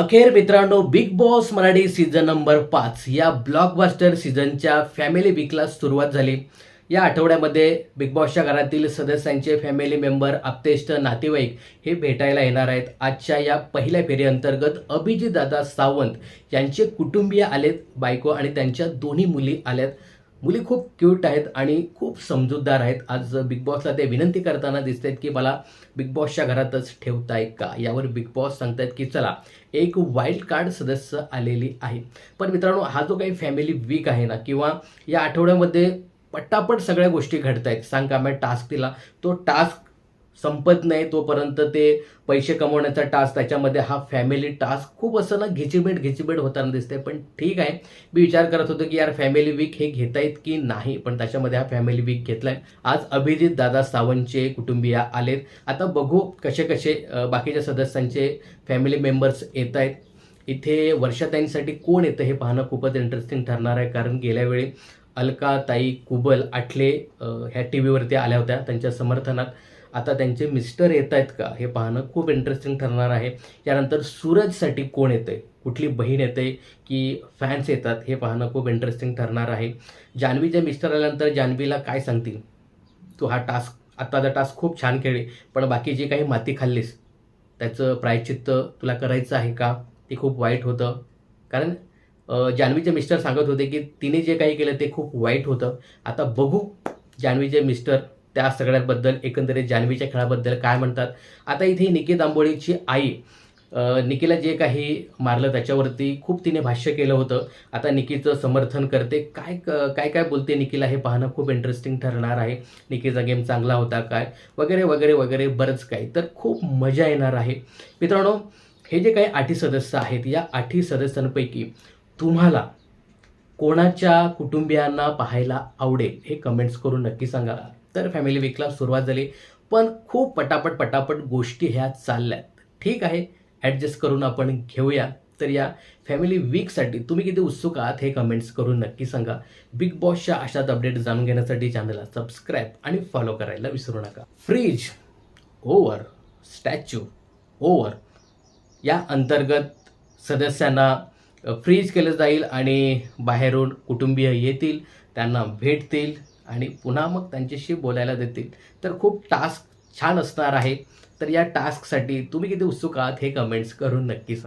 अखेर मित्रांनो Bigg Boss Marathi season number पाच या ब्लॉकबस्टर सीझनच्या फॅमिली वीकला सुरुवात झाली. या आठवड्यामध्ये बिग बॉसच्या घरातील सदस्यांचे फॅमिली मेंबर आप्तेष्ट नातेवाईक हे भेटायला येणार आहेत. आजच्या या पहिल्या फेरीअंतर्गत अभिजित दादा सावंत यांचे कुटुंबीय आलेत बायको आणि त्यांच्या दोन्ही मुली आल्यात. मुली खूप क्यूट आहेत आणि खूप समजूतदार आहेत. आज बिग बॉसला ते विनंती करताना दिसत आहेत की मला बिग बॉसच्या घरातच ठेवताय का? यावर बिग बॉस सांगतायत की चला एक वाईल्ड कार्ड सदस्य आलेली आहे. पण मित्रांनो हा जो काही फॅमिली वीक आहे ना किंवा या आठवड्यामध्ये पटापट सगळ्या गोष्टी घडत आहेत सांग का मी टास्क दिला. तो टास्क संपत नाही तोपर्यंत ते पैसे कमवण्याचा टास्क त्याच्यामध्ये हा फॅमिली टास्क खूप असं ना घिचिमेट घिचिबेट होताना दिसते पण ठीक आहे. मी विचार करत होतो की यार फॅमिली वीक हे घेतायत की नाही? पण त्याच्यामध्ये हा फॅमिली वीक घेतलाय. आज अभिजित दादा सावंतचे कुटुंबीय आलेत. आता बघू कसे कसे बाकीच्या सदस्यांचे फॅमिली मेंबर्स येत आहेत. इथे वर्षाताईंसाठी कोण येतं हे पाहणं खूपच इंटरेस्टिंग ठरणार आहे. कारण गेल्या वेळी अलका ताई कुबल आठले ह्या टी व्हीवरती आल्या होत्या त्यांच्या समर्थनात. आता त्यांचे मिस्टर येत आहेत का? हे पाहणं खूप इंटरेस्टिंग ठरणार आहे. यानंतर सूरजसाठी कोण येतंय? कुठली बहीण येते? की फॅन्स येतात? हे पाहणं खूप इंटरेस्टिंग ठरणार आहे. जान्हवीच्या मिस्टर आल्यानंतर जान्हवीला काय सांगतील? तू हा टास्क आत्ताचा टास्क खूप छान खेळली पण बाकी जे काही माती खाल्लीस त्याचं प्रायचित्त तुला करायचं आहे का? ते खूप वाईट होतं. कारण जान्हवीचे मिस्टर सांगत होते की तिने जे काही केलं ते खूप वाईट होतं. आता बघू जान्हवीचे मिस्टर त्या सगळ्याबद्दल एकंदरीत जान्हवीच्या खेळाबद्दल काय म्हणतात? आता इथे निकी दांबोळीची आई अ, निकीला जे काही मारलं त्याच्यावरती खूप तिने भाष्य केलं होतं. आता निकीचं समर्थन करते. काय क- काय काय बोलते निकीला हे पाहणं खूप इंटरेस्टिंग ठरणार आहे. निकीचा गेम चांगला होता काय? वगैरे वगैरे वगैरे बरंच काही. तर खूप मजा येणार आहे. मित्रांनो हे जे काही आठी सदस्य आहेत या आठी सदस्यांपैकी तुम्हाला कोणाच्या कुटुंबियांना पाहायला आवडेल हे कमेंट्स करून नक्की सांगा. तर फॅमिली वीकला सुरुवात झाली. पण खूप पटापट पटापट गोष्टी ह्या चालल्यात. ठीक आहे? ॲडजस्ट करून आपण घेऊया. तर या फॅमिली वीकसाठी तुम्ही किती उत्सुक आहात हे कमेंट्स करून नक्की सांगा. बिग बॉसच्या अशाच अपडेट जाणून घेण्यासाठी चॅनलला सबस्क्राईब आणि फॉलो करायला विसरू नका. फ्रीज ओवर स्टॅच्यू ओवर या अंतर्गत सदस्यांना फ्रीज केलं जाईल आणि बाहेरून कुटुंबीय येतील त्यांना भेटतील. आणि पुन्हा मग त्यांच्याशी बोलायला देतील. तर खूप टास्क छान असणार आहे. तर या टास्कसाठी तुम्ही किती उत्सुक आहात हे कमेंट्स करून नक्की सांगा.